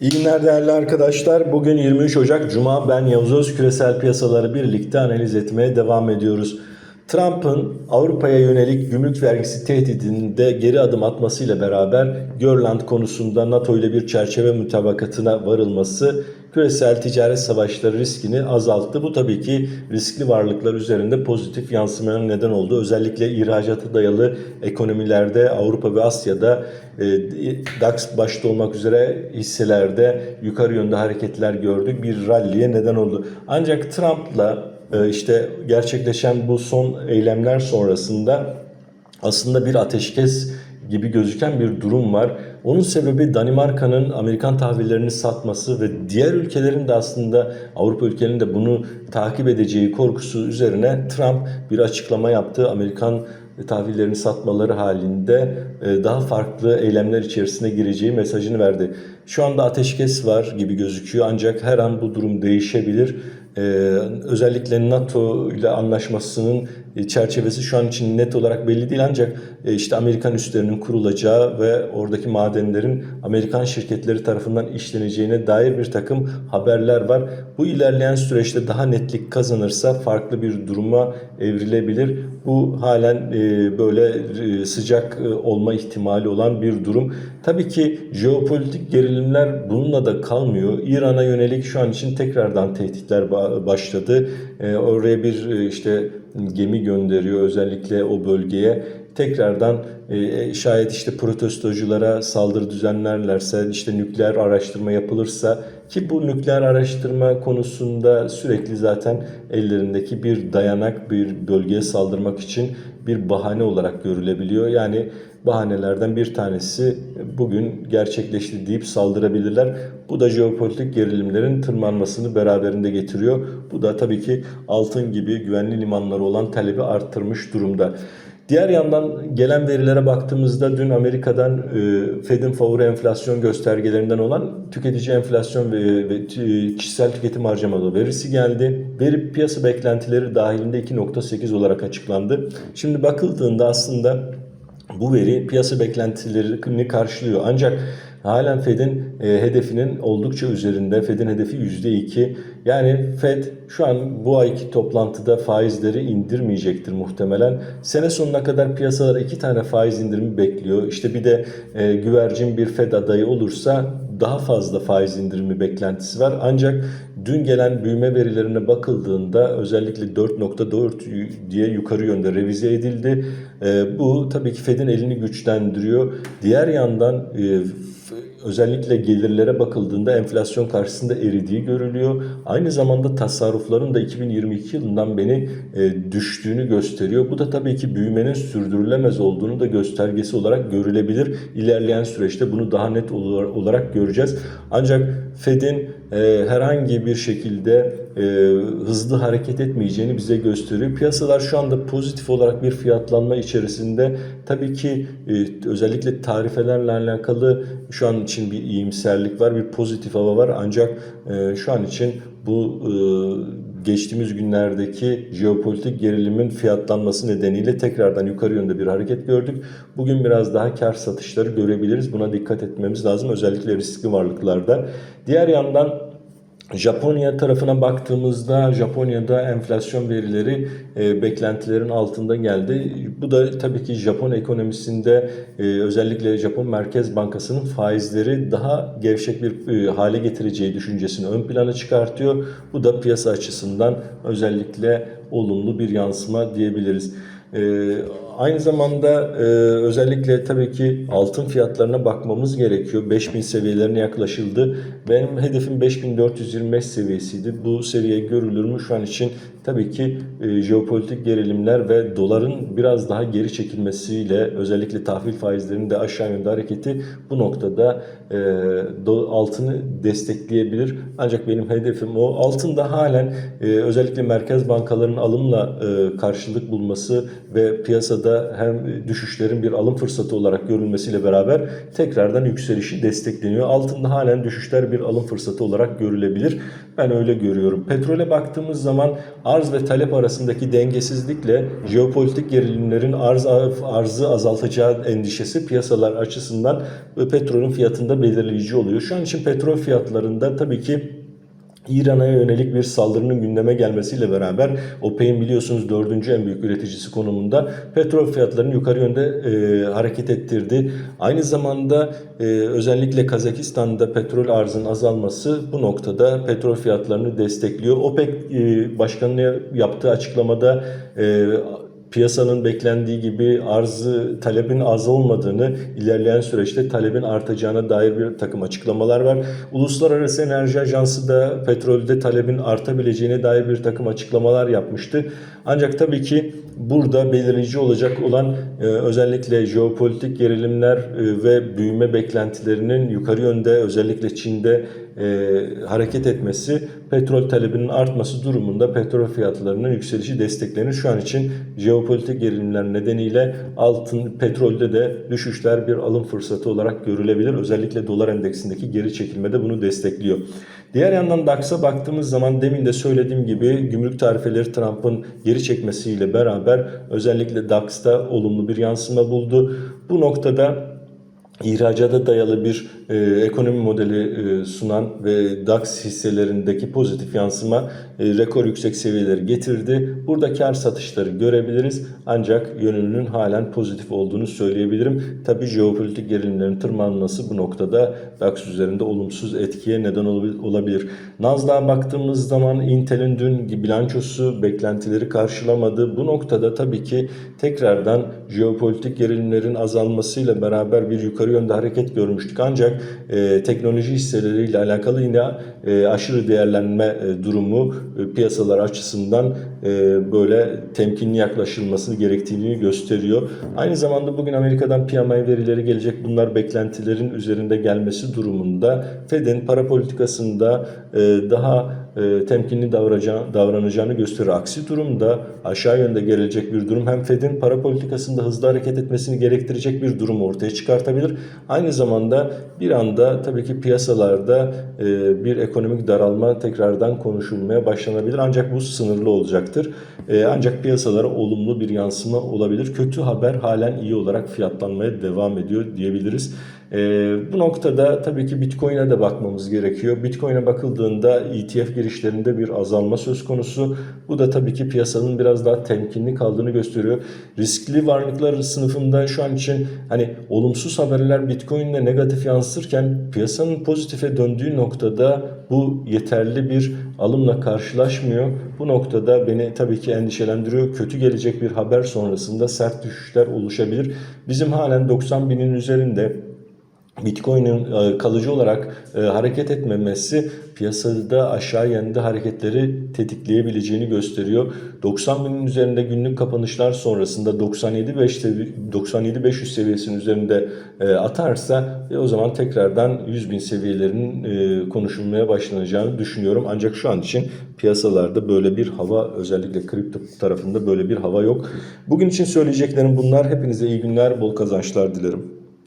İyi günler değerli arkadaşlar. Bugün 23 Ocak Cuma. Ben Yavuz Öz küresel piyasaları birlikte analiz etmeye devam ediyoruz. Trump'ın Avrupa'ya yönelik gümrük vergisi tehdidinde geri adım atmasıyla beraber Görland konusunda NATO ile bir çerçeve mutabakatına varılması küresel ticaret savaşları riskini azalttı. Bu tabii ki riskli varlıklar üzerinde pozitif yansımaya neden oldu. Özellikle ihracata dayalı ekonomilerde Avrupa ve Asya'da e, DAX başta olmak üzere hisselerde yukarı yönde hareketler gördük. Bir ralliye neden oldu. Ancak Trump'la işte gerçekleşen bu son eylemler sonrasında aslında bir ateşkes gibi gözüken bir durum var. Onun sebebi Danimarka'nın Amerikan tahvillerini satması ve diğer ülkelerin de aslında Avrupa ülkelerinin de bunu takip edeceği korkusu üzerine Trump bir açıklama yaptı. Amerikan tahvillerini satmaları halinde e, daha farklı eylemler içerisine gireceği mesajını verdi. Şu anda ateşkes var gibi gözüküyor ancak her an bu durum değişebilir. Ee, özellikle NATO ile anlaşmasının çerçevesi şu an için net olarak belli değil ancak e, işte Amerikan üslerinin kurulacağı ve oradaki madenlerin Amerikan şirketleri tarafından işleneceğine dair bir takım haberler var. Bu ilerleyen süreçte daha netlik kazanırsa farklı bir duruma evrilebilir. Bu halen e, böyle e, sıcak e, olma ihtimali olan bir durum. Tabii ki jeopolitik gerilimler bununla da kalmıyor. İran'a yönelik şu an için tekrardan tehditler ba- başladı. E, oraya bir e, işte gemi gönderiyor özellikle o bölgeye. Tekrardan e, şayet işte protestoculara saldırı düzenlerlerse, işte nükleer araştırma yapılırsa ki bu nükleer araştırma konusunda sürekli zaten ellerindeki bir dayanak bir bölgeye saldırmak için bir bahane olarak görülebiliyor. Yani bahanelerden bir tanesi bugün gerçekleşti deyip saldırabilirler. Bu da jeopolitik gerilimlerin tırmanmasını beraberinde getiriyor. Bu da tabii ki altın gibi güvenli limanları olan talebi arttırmış durumda. Diğer yandan gelen verilere baktığımızda dün Amerika'dan e, Fed'in favori enflasyon göstergelerinden olan tüketici enflasyon ve, kişisel tüketim harcamaları verisi geldi. Veri piyasa beklentileri dahilinde 2.8 olarak açıklandı. Şimdi bakıldığında aslında bu veri piyasa beklentilerini karşılıyor. Ancak halen Fed'in e, hedefinin oldukça üzerinde. Fed'in hedefi %2. Yani Fed şu an bu ayki toplantıda faizleri indirmeyecektir muhtemelen. Sene sonuna kadar piyasalar iki tane faiz indirimi bekliyor. İşte bir de e, güvercin bir Fed adayı olursa daha fazla faiz indirimi beklentisi var. Ancak dün gelen büyüme verilerine bakıldığında özellikle 4.4 diye yukarı yönde revize edildi. E, bu tabii ki Fed'in elini güçlendiriyor. Diğer yandan e, özellikle gelirlere bakıldığında enflasyon karşısında eridiği görülüyor. Aynı zamanda tasarrufların da 2022 yılından beni e, düştüğünü gösteriyor. Bu da tabii ki büyümenin sürdürülemez olduğunu da göstergesi olarak görülebilir. İlerleyen süreçte bunu daha net olarak göreceğiz. Ancak Fed'in e, herhangi bir şekilde e, hızlı hareket etmeyeceğini bize gösteriyor. Piyasalar şu anda pozitif olarak bir fiyatlanma içerisinde. Tabii ki e, özellikle tarifelerle alakalı şu an için bir iyimserlik var, bir pozitif hava var. Ancak e, şu an için bu e, geçtiğimiz günlerdeki jeopolitik gerilimin fiyatlanması nedeniyle tekrardan yukarı yönde bir hareket gördük. Bugün biraz daha kar satışları görebiliriz. Buna dikkat etmemiz lazım özellikle riskli varlıklarda. Diğer yandan Japonya tarafına baktığımızda Japonya'da enflasyon verileri e, beklentilerin altında geldi. Bu da tabii ki Japon ekonomisinde e, özellikle Japon Merkez Bankası'nın faizleri daha gevşek bir e, hale getireceği düşüncesini ön plana çıkartıyor. Bu da piyasa açısından özellikle olumlu bir yansıma diyebiliriz. Ee, aynı zamanda e, özellikle tabii ki altın fiyatlarına bakmamız gerekiyor. 5000 seviyelerine yaklaşıldı. Benim hedefim 5425 seviyesiydi. Bu seviye görülür mü şu an için tabii ki e, jeopolitik gerilimler ve doların biraz daha geri çekilmesiyle özellikle tahvil faizlerinin de aşağı yönde hareketi bu noktada e, do, altını destekleyebilir. Ancak benim hedefim o. Altında halen e, özellikle merkez bankalarının alımla e, karşılık bulması ve piyasada piyasada hem düşüşlerin bir alım fırsatı olarak görülmesiyle beraber tekrardan yükselişi destekleniyor. Altında halen düşüşler bir alım fırsatı olarak görülebilir. Ben öyle görüyorum. Petrole baktığımız zaman arz ve talep arasındaki dengesizlikle jeopolitik gerilimlerin arz arzı azaltacağı endişesi piyasalar açısından ve petrolün fiyatında belirleyici oluyor. Şu an için petrol fiyatlarında tabii ki İran'a yönelik bir saldırının gündeme gelmesiyle beraber OPEC'in biliyorsunuz dördüncü en büyük üreticisi konumunda petrol fiyatlarını yukarı yönde e, hareket ettirdi. Aynı zamanda e, özellikle Kazakistan'da petrol arzının azalması bu noktada petrol fiyatlarını destekliyor. OPEC e, başkanlığı yaptığı açıklamada e, piyasanın beklendiği gibi arzı talebin az olmadığını ilerleyen süreçte talebin artacağına dair bir takım açıklamalar var. Uluslararası Enerji Ajansı da petrolde talebin artabileceğine dair bir takım açıklamalar yapmıştı. Ancak tabii ki burada belirleyici olacak olan e, özellikle jeopolitik gerilimler e, ve büyüme beklentilerinin yukarı yönde özellikle Çin'de e, hareket etmesi petrol talebinin artması durumunda petrol fiyatlarının yükselişi desteklenir. Şu an için jeopolitik gerilimler nedeniyle altın petrolde de düşüşler bir alım fırsatı olarak görülebilir. Özellikle dolar endeksindeki geri çekilme de bunu destekliyor. Diğer yandan DAX'a baktığımız zaman demin de söylediğim gibi gümrük tarifeleri Trump'ın geri çekmesiyle beraber özellikle DAX'ta olumlu bir yansıma buldu. Bu noktada ihracata dayalı bir e, ekonomi modeli e, sunan ve DAX hisselerindeki pozitif yansıma e, rekor yüksek seviyeleri getirdi. Burada kar satışları görebiliriz ancak yönünün halen pozitif olduğunu söyleyebilirim. Tabi jeopolitik gerilimlerin tırmanması bu noktada DAX üzerinde olumsuz etkiye neden olabilir. Nasdaq'a baktığımız zaman Intel'in dün bilançosu beklentileri karşılamadı. Bu noktada tabii ki tekrardan jeopolitik gerilimlerin azalmasıyla beraber bir yukarı yönde hareket görmüştük. Ancak e, teknoloji hisseleriyle alakalı yine e, aşırı değerlenme e, durumu e, piyasalar açısından e, böyle temkinli yaklaşılmasını gerektiğini gösteriyor. Aynı zamanda bugün Amerika'dan PMI verileri gelecek. Bunlar beklentilerin üzerinde gelmesi durumunda Fed'in para politikasında e, daha e, temkinli davranacağını gösterir. Aksi durumda aşağı yönde gelecek bir durum hem Fed'in para politikasında hızlı hareket etmesini gerektirecek bir durum ortaya çıkartabilir. Aynı zamanda bir anda tabii ki piyasalarda e, bir ekonomik daralma tekrardan konuşulmaya başlanabilir. Ancak bu sınırlı olacaktır. E, ancak piyasalara olumlu bir yansıma olabilir. Kötü haber halen iyi olarak fiyatlanmaya devam ediyor diyebiliriz. E, bu noktada tabii ki Bitcoin'e de bakmamız gerekiyor. Bitcoin'e bakıldığında ETF girişlerinde bir azalma söz konusu. Bu da tabii ki piyasanın biraz daha temkinli kaldığını gösteriyor. Riskli varlıklar sınıfında şu an için hani olumsuz haberler Bitcoin'le negatif yansıtırken piyasanın pozitife döndüğü noktada bu yeterli bir alımla karşılaşmıyor. Bu noktada beni tabii ki endişelendiriyor. Kötü gelecek bir haber sonrasında sert düşüşler oluşabilir. Bizim halen 90 binin üzerinde Bitcoin'in e, kalıcı olarak e, hareket etmemesi piyasada aşağı yönde hareketleri tetikleyebileceğini gösteriyor. 90 binin üzerinde günlük kapanışlar sonrasında 97 97 500 seviyesinin üzerinde e, atarsa o zaman tekrardan 100 bin seviyelerinin konuşulmaya başlanacağını düşünüyorum. Ancak şu an için piyasalarda böyle bir hava özellikle kripto tarafında böyle bir hava yok. Bugün için söyleyeceklerim bunlar. Hepinize iyi günler, bol kazançlar dilerim.